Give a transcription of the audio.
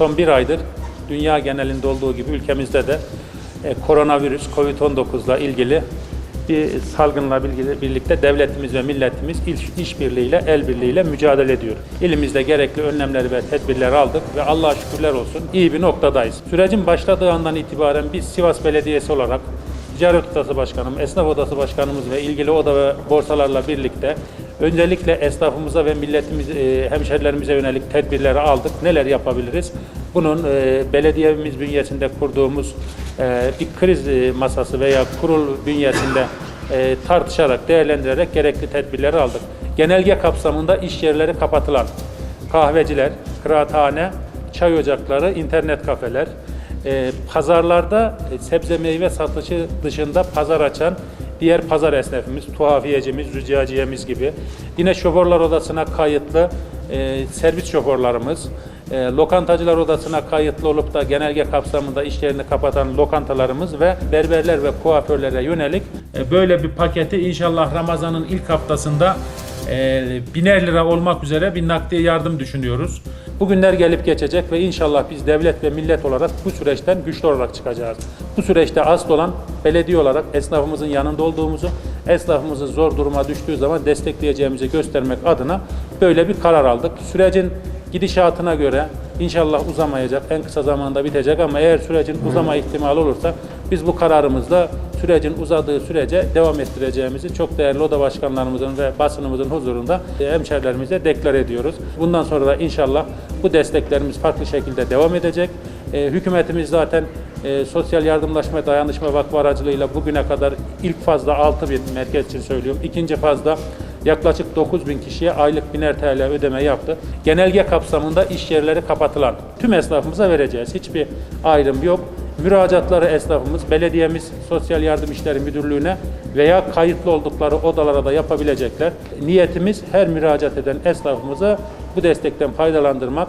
son bir aydır dünya genelinde olduğu gibi ülkemizde de e, koronavirüs, Covid-19 ile ilgili bir salgınla birlikte devletimiz ve milletimiz iş, işbirliğiyle, el birliğiyle mücadele ediyor. İlimizde gerekli önlemleri ve tedbirleri aldık ve Allah'a şükürler olsun iyi bir noktadayız. Sürecin başladığı andan itibaren biz Sivas Belediyesi olarak Ticaret Odası Başkanım, Esnaf Odası Başkanımız ve ilgili oda ve borsalarla birlikte öncelikle esnafımıza ve milletimiz, e, hemşerilerimize yönelik tedbirleri aldık. Neler yapabiliriz? Bunun e, belediyemiz bünyesinde kurduğumuz e, bir kriz masası veya kurul bünyesinde tartışarak, değerlendirerek gerekli tedbirleri aldık. Genelge kapsamında iş yerleri kapatılan kahveciler, kıraathane, çay ocakları, internet kafeler, e, pazarlarda e, sebze meyve satışı dışında pazar açan diğer pazar esnafımız, tuhafiyecimiz, züccaciyemiz gibi. Yine şoförler odasına kayıtlı e, servis şoförlerimiz, e, lokantacılar odasına kayıtlı olup da genelge kapsamında işlerini kapatan lokantalarımız ve berberler ve kuaförlere yönelik e, böyle bir paketi inşallah Ramazan'ın ilk haftasında biner lira olmak üzere bir nakdi yardım düşünüyoruz. Bu günler gelip geçecek ve inşallah biz devlet ve millet olarak bu süreçten güçlü olarak çıkacağız. Bu süreçte asıl olan belediye olarak esnafımızın yanında olduğumuzu, esnafımızın zor duruma düştüğü zaman destekleyeceğimizi göstermek adına böyle bir karar aldık. Sürecin gidişatına göre inşallah uzamayacak, en kısa zamanda bitecek ama eğer sürecin uzama ihtimali olursa biz bu kararımızla sürecin uzadığı sürece devam ettireceğimizi çok değerli oda başkanlarımızın ve basınımızın huzurunda e, hemşerilerimize deklar ediyoruz. Bundan sonra da inşallah bu desteklerimiz farklı şekilde devam edecek. E, hükümetimiz zaten e, Sosyal Yardımlaşma Dayanışma Vakfı aracılığıyla bugüne kadar ilk fazda 6 bin merkez için söylüyorum. ikinci fazda yaklaşık 9 bin kişiye aylık biner TL ödeme yaptı. Genelge kapsamında iş yerleri kapatılan tüm esnafımıza vereceğiz. Hiçbir ayrım yok. Müracaatları esnafımız, belediyemiz, Sosyal Yardım İşleri Müdürlüğü'ne veya kayıtlı oldukları odalara da yapabilecekler. Niyetimiz her müracaat eden esnafımıza bu destekten faydalandırmak.